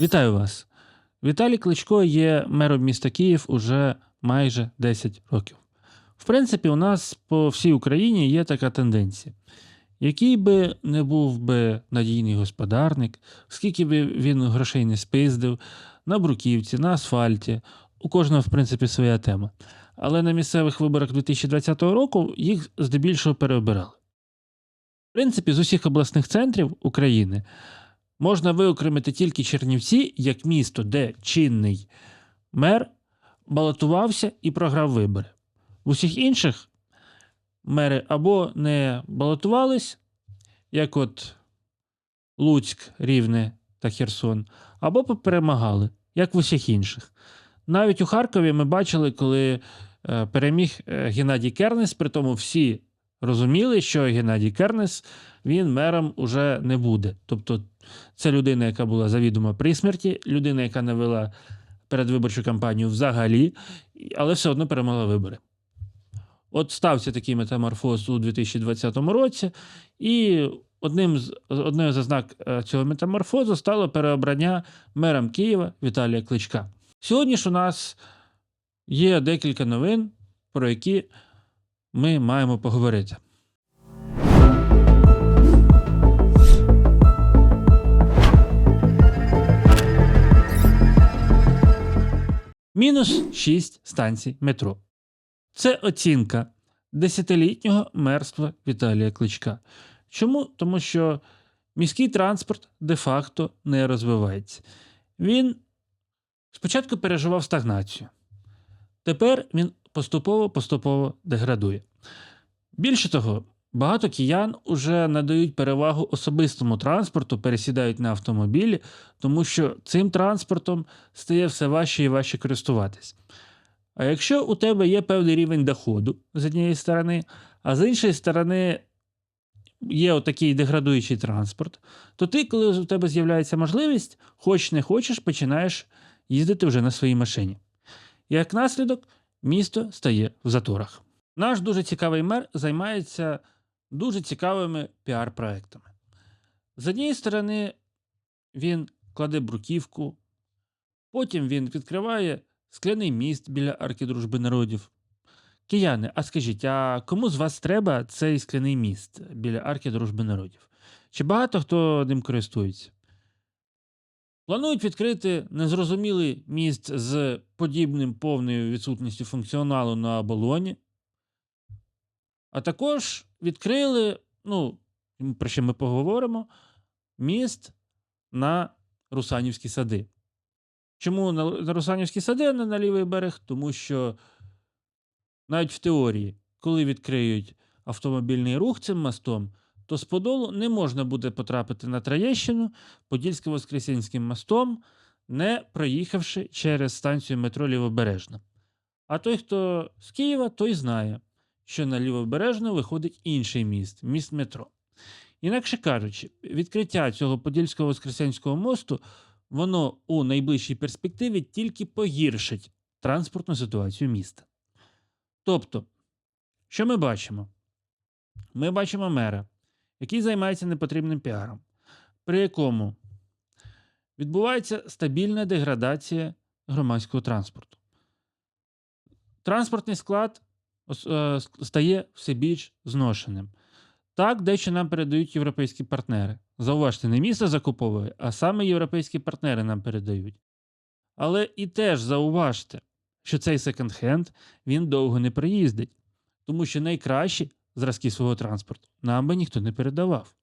Вітаю вас. Віталій Кличко є мером міста Київ уже майже 10 років. В принципі, у нас по всій Україні є така тенденція. Який би не був би надійний господарник, скільки би він грошей не спиздив, на бруківці, на асфальті, у кожного, в принципі, своя тема. Але на місцевих виборах 2020 року їх здебільшого переобирали. В принципі, з усіх обласних центрів України можна виокремити тільки Чернівці як місто, де чинний мер балотувався і програв вибори. В усіх інших мери або не балотувались, як от Луцьк, Рівне та Херсон, або перемагали, як в усіх інших. Навіть у Харкові ми бачили, коли е, переміг е, Геннадій Кернес, при тому всі розуміли, що Геннадій Кернес він мером уже не буде. Тобто це людина, яка була завідомо при смерті, людина, яка не вела передвиборчу кампанію взагалі, але все одно перемогла вибори. От стався такий метаморфоз у 2020 році, і одним з одною з ознак е, цього метаморфозу стало переобрання мером Києва Віталія Кличка. Сьогодні ж у нас є декілька новин, про які ми маємо поговорити. Мінус 6 станцій метро. Це оцінка десятилітнього мерства Віталія Кличка. Чому? Тому що міський транспорт де-факто не розвивається. Він спочатку переживав стагнацію. Тепер він поступово-поступово деградує. Більше того, багато киян уже надають перевагу особистому транспорту, пересідають на автомобілі, тому що цим транспортом стає все важче і важче користуватись. А якщо у тебе є певний рівень доходу з однієї сторони, а з іншої сторони є отакий деградуючий транспорт, то ти, коли у тебе з'являється можливість, хоч не хочеш, починаєш їздити вже на своїй машині. Як наслідок, місто стає в заторах. Наш дуже цікавий мер займається дуже цікавими піар-проектами. З однієї сторони, він кладе бруківку, потім він відкриває скляний міст біля арки дружби народів. Кияни, а скажіть, а кому з вас треба цей скляний міст біля арки дружби народів? Чи багато хто ним користується? Планують відкрити незрозумілий міст з подібним повною відсутністю функціоналу на оболоні. А також відкрили, ну, про що ми поговоримо, міст на Русанівські сади. Чому на Русанівські сади, а не на лівий берег? Тому що навіть в теорії, коли відкриють автомобільний рух цим мостом, то з Подолу не можна буде потрапити на Троєщину Подільсько-Воскресенським мостом, не проїхавши через станцію метро Лівобережна. А той, хто з Києва, той знає, що на Лівобережну виходить інший міст міст метро. Інакше кажучи, відкриття цього Подільсько-Воскресенського мосту воно у найближчій перспективі тільки погіршить транспортну ситуацію міста. Тобто, що ми бачимо? Ми бачимо мера, який займається непотрібним піаром, при якому відбувається стабільна деградація громадського транспорту. Транспортний склад е, стає все більш зношеним. Так, дещо нам передають європейські партнери. Зауважте, не місто закуповує, а саме європейські партнери нам передають. Але і теж зауважте, що цей секонд-хенд він довго не приїздить, тому що найкращі зразки свого транспорту нам би ніхто не передавав.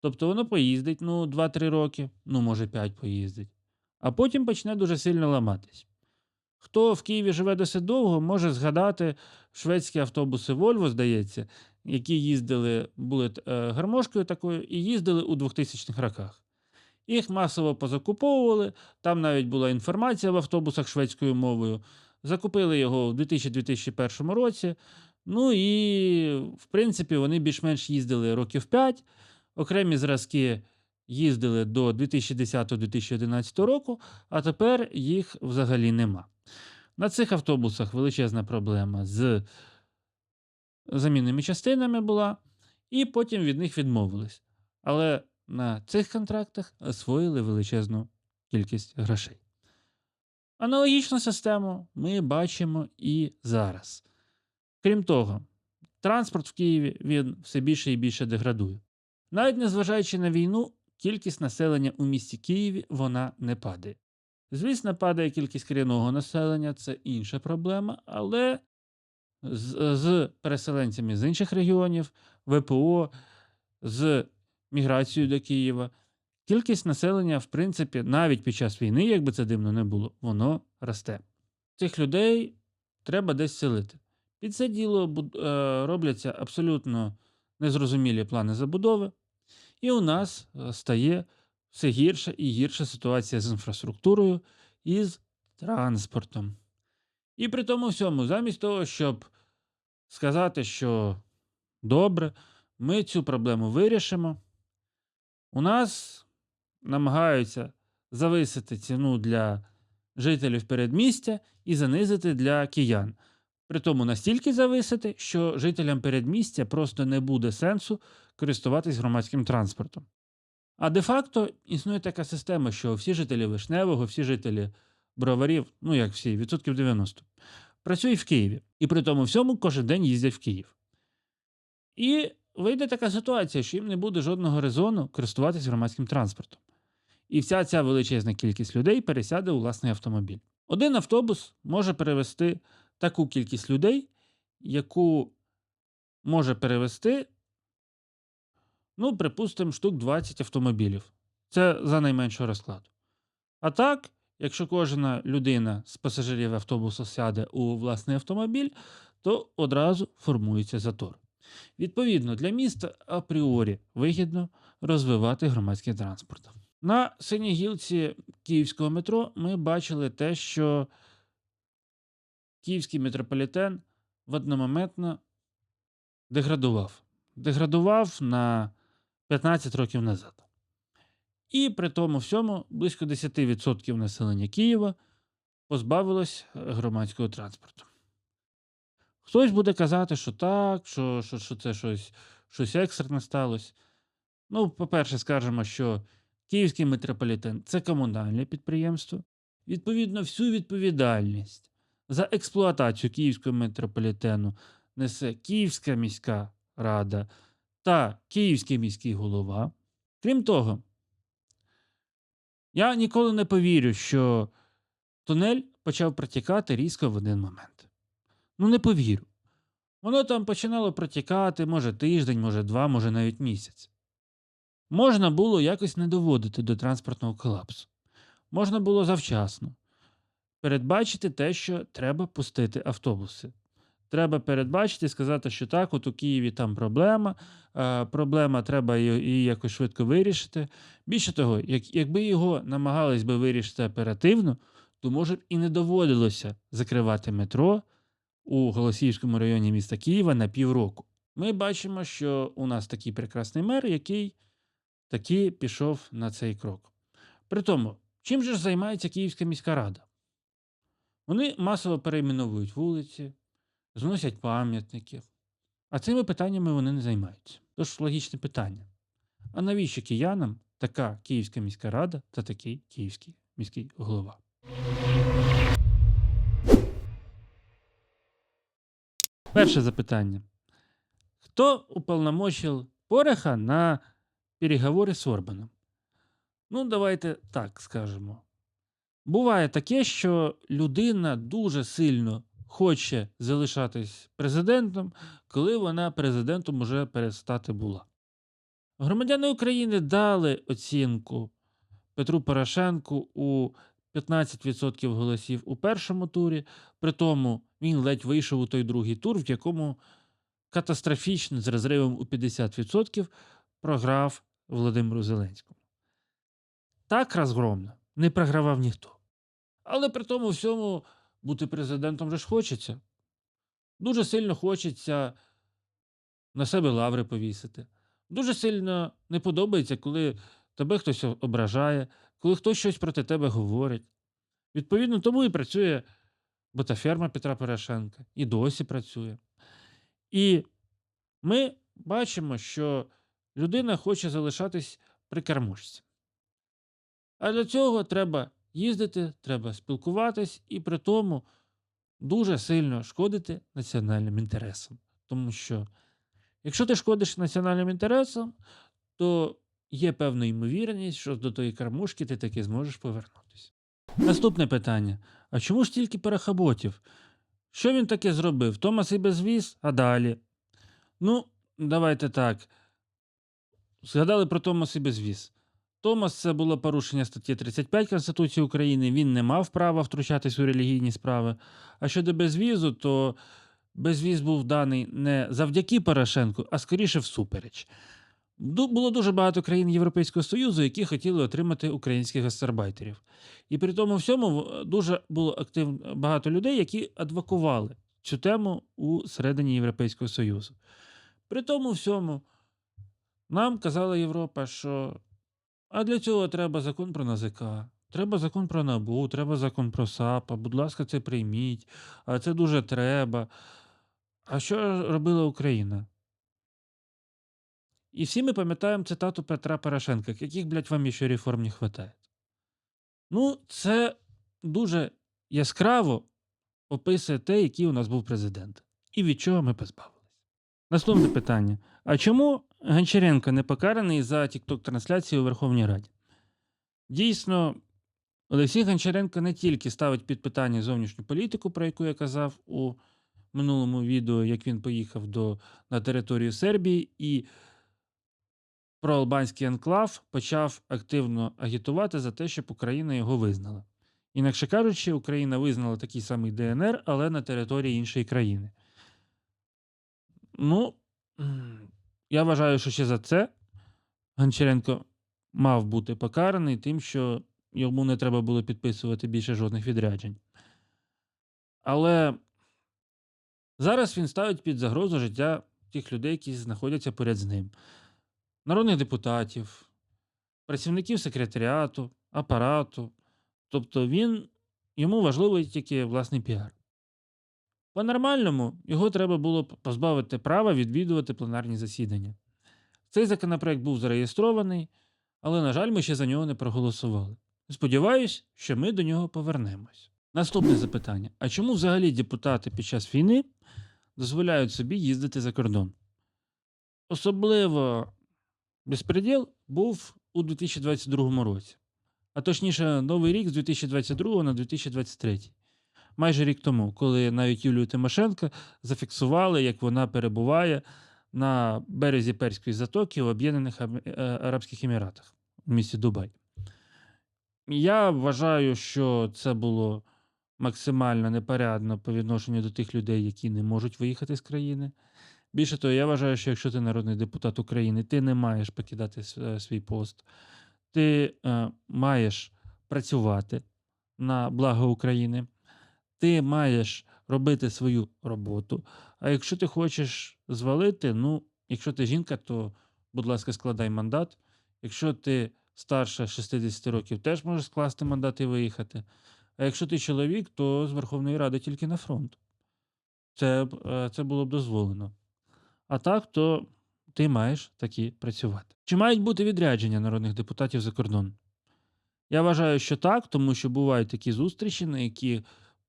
Тобто воно поїздить ну, 2-3 роки, ну, може 5 поїздить, а потім почне дуже сильно ламатись. Хто в Києві живе досить довго, може згадати шведські автобуси Volvo, здається, які їздили, були е, гармошкою такою і їздили у 2000-х роках. Їх масово позакуповували, там навіть була інформація в автобусах шведською мовою. Закупили його в 2000-2001 році. Ну і, в принципі, вони більш-менш їздили років 5. Окремі зразки їздили до 2010-2011 року, а тепер їх взагалі нема. На цих автобусах величезна проблема з замінними частинами була, і потім від них відмовились. Але на цих контрактах освоїли величезну кількість грошей. Аналогічну систему ми бачимо і зараз. Крім того, транспорт в Києві він все більше і більше деградує. Навіть незважаючи на війну, кількість населення у місті Києві вона не падає. Звісно, падає кількість корінного населення, це інша проблема, але з, з переселенцями з інших регіонів, ВПО, з міграцією до Києва, кількість населення, в принципі, навіть під час війни, як би це дивно не було, воно росте. Цих людей треба десь селити. Під це діло е, робляться абсолютно незрозумілі плани забудови, і у нас е, стає все гірша і гірша ситуація з інфраструктурою і з транспортом. І при тому всьому, замість того, щоб сказати, що добре, ми цю проблему вирішимо, у нас намагаються зависити ціну для жителів передмістя і занизити для киян. Притому настільки зависити, що жителям передмістя просто не буде сенсу користуватись громадським транспортом. А де-факто існує така система, що всі жителі Вишневого, всі жителі броварів, ну як всі, відсотків 90, працюють в Києві. І при тому всьому кожен день їздять в Київ. І вийде така ситуація, що їм не буде жодного резону користуватись громадським транспортом. І вся ця величезна кількість людей пересяде у власний автомобіль. Один автобус може перевести таку кількість людей, яку може перевести, ну, припустимо, штук 20 автомобілів. Це за найменшого розкладу. А так, якщо кожна людина з пасажирів автобусу сяде у власний автомобіль, то одразу формується затор. Відповідно, для міста апріорі вигідно розвивати громадський транспорт. На синій гілці київського метро ми бачили те, що київський метрополітен одномоментно деградував. Деградував на 15 років назад. І при тому всьому близько 10% населення Києва позбавилось е, громадського транспорту. Хтось буде казати, що так, що, що, що це щось, щось екстрене сталося. Ну, по-перше, скажемо, що Київський метрополітен це комунальне підприємство. Відповідно, всю відповідальність за експлуатацію Київського метрополітену несе Київська міська рада та Київський міський голова. Крім того, я ніколи не повірю, що тунель почав протікати різко в один момент. Ну, не повірю. Воно там починало протікати, може тиждень, може два, може навіть місяць. Можна було якось не доводити до транспортного колапсу. Можна було завчасно передбачити те, що треба пустити автобуси. Треба передбачити і сказати, що так, от у Києві там проблема, е, проблема треба її якось швидко вирішити. Більше того, як, якби його намагались би вирішити оперативно, то може б і не доводилося закривати метро у Голосіївському районі міста Києва на півроку. Ми бачимо, що у нас такий прекрасний мер, який таки пішов на цей крок. При тому, чим же ж займається Київська міська рада? Вони масово перейменовують вулиці, зносять пам'ятники, а цими питаннями вони не займаються. Тож логічне питання: а навіщо киянам така Київська міська рада та такий Київський міський голова? Перше запитання. Хто уполномочил Пореха на переговори з Орбаном? Ну, давайте так скажемо. Буває таке, що людина дуже сильно хоче залишатись президентом, коли вона президентом уже перестати була. Громадяни України дали оцінку Петру Порошенку у 15% голосів у першому турі, при тому він ледь вийшов у той другий тур, в якому катастрофічно з розривом у 50% програв Володимиру Зеленському. Так розгромно не програвав ніхто. Але при тому всьому бути президентом же ж хочеться. Дуже сильно хочеться на себе лаври повісити. Дуже сильно не подобається, коли тебе хтось ображає, коли хтось щось проти тебе говорить. Відповідно, тому і працює ботаферма Петра Порошенка, і досі працює. І ми бачимо, що людина хоче залишатись при кормушці. А для цього треба їздити, треба спілкуватись і при тому дуже сильно шкодити національним інтересам. Тому що якщо ти шкодиш національним інтересам, то є певна ймовірність, що до тої кормушки ти таки зможеш повернутися. Наступне питання: а чому ж тільки перехаботів? Що він таке зробив? Томас і безвіз, а далі? Ну, давайте так. Згадали про Томас і безвіз. Томас це було порушення статті 35 Конституції України. Він не мав права втручатись у релігійні справи. А щодо безвізу, то безвіз був даний не завдяки Порошенку, а скоріше всупереч. Було дуже багато країн Європейського Союзу, які хотіли отримати українських гастарбайтерів. І при тому всьому дуже було активно багато людей, які адвокували цю тему у середині Європейського Союзу. При тому всьому нам казала Європа, що а для цього треба закон про НАЗК, треба закон про НАБУ, треба закон про САП, будь ласка, це прийміть, а це дуже треба. А що робила Україна? І всі ми пам'ятаємо цитату Петра Порошенка, яких, блядь, вам ще реформ не хватає. Ну, це дуже яскраво описує те, який у нас був президент, і від чого ми позбавились. Наступне питання: а чому Гончаренко не покараний за тікток-трансляції у Верховній Раді? Дійсно, Олексій Гончаренко не тільки ставить під питання зовнішню політику, про яку я казав у минулому відео, як він поїхав до, на територію Сербії, і про албанський анклав почав активно агітувати за те, щоб Україна його визнала. Інакше кажучи, Україна визнала такий самий ДНР, але на території іншої країни. Ну, я вважаю, що ще за це Гончаренко мав бути покараний тим, що йому не треба було підписувати більше жодних відряджень. Але зараз він ставить під загрозу життя тих людей, які знаходяться поряд з ним. Народних депутатів, працівників секретаріату, апарату. Тобто він, йому важливий тільки власний піар. По-нормальному його треба було позбавити права відвідувати пленарні засідання. Цей законопроект був зареєстрований, але, на жаль, ми ще за нього не проголосували. Сподіваюсь, що ми до нього повернемось. Наступне запитання: а чому взагалі депутати під час війни дозволяють собі їздити за кордон? Особливо безпреділ був у 2022 році, а точніше, новий рік з 2022 на 2023. Майже рік тому, коли навіть Юлію Тимошенко зафіксували, як вона перебуває на березі Перської затоки в Об'єднаних е, Арабських Еміратах в місті Дубай. Я вважаю, що це було максимально непорядно по відношенню до тих людей, які не можуть виїхати з країни. Більше того, я вважаю, що якщо ти народний депутат України, ти не маєш покидати е, свій пост, ти е, маєш працювати на благо України, ти маєш робити свою роботу. А якщо ти хочеш звалити, ну, якщо ти жінка, то, будь ласка, складай мандат. Якщо ти старше 60 років, теж можеш скласти мандат і виїхати. А якщо ти чоловік, то з Верховної Ради тільки на фронт. Це, е, це було б дозволено. А так, то ти маєш таки працювати. Чи мають бути відрядження народних депутатів за кордон? Я вважаю, що так, тому що бувають такі зустрічі, на які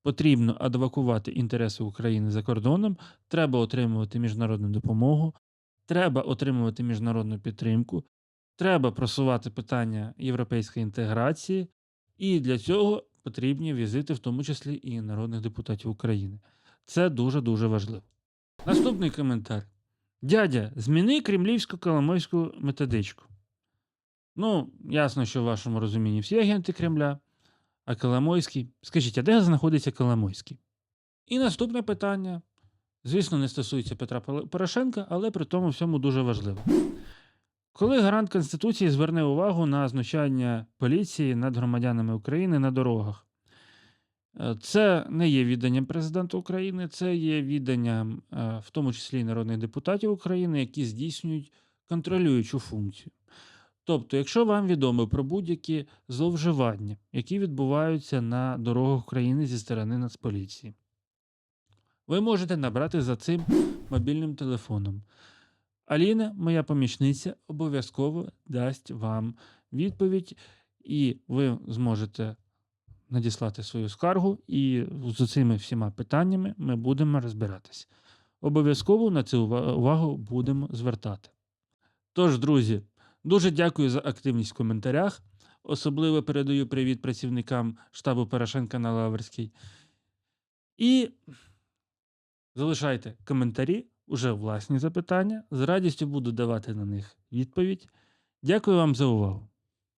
потрібно адвокувати інтереси України за кордоном, треба отримувати міжнародну допомогу, треба отримувати міжнародну підтримку, треба просувати питання європейської інтеграції, і для цього потрібні візити, в тому числі і народних депутатів України. Це дуже-дуже важливо. Наступний коментар. Дядя, зміни кремлівську коломойську методичку. Ну, ясно, що в вашому розумінні всі агенти Кремля, а Коломойський. Скажіть, а де знаходиться Коломойський? І наступне питання. Звісно, не стосується Петра Порошенка, але при тому всьому дуже важливо. Коли гарант Конституції зверне увагу на знущання поліції над громадянами України на дорогах, Е, це не є відданням президента України, це є відданням, е, в тому числі і народних депутатів України, які здійснюють контролюючу функцію. Тобто, якщо вам відомо про будь-які зловживання, які відбуваються на дорогах України зі сторони Нацполіції, ви можете набрати за цим мобільним телефоном. Аліна, моя помічниця, обов'язково дасть вам відповідь, і ви зможете надіслати свою скаргу, і з цими всіма питаннями ми будемо розбиратись. Обов'язково на ува- увагу будемо звертати. Тож, друзі, дуже дякую за активність в коментарях. Особливо передаю привіт працівникам штабу Порошенка на Лаверській. І залишайте коментарі, уже власні запитання. З радістю буду давати на них відповідь. Дякую вам за увагу.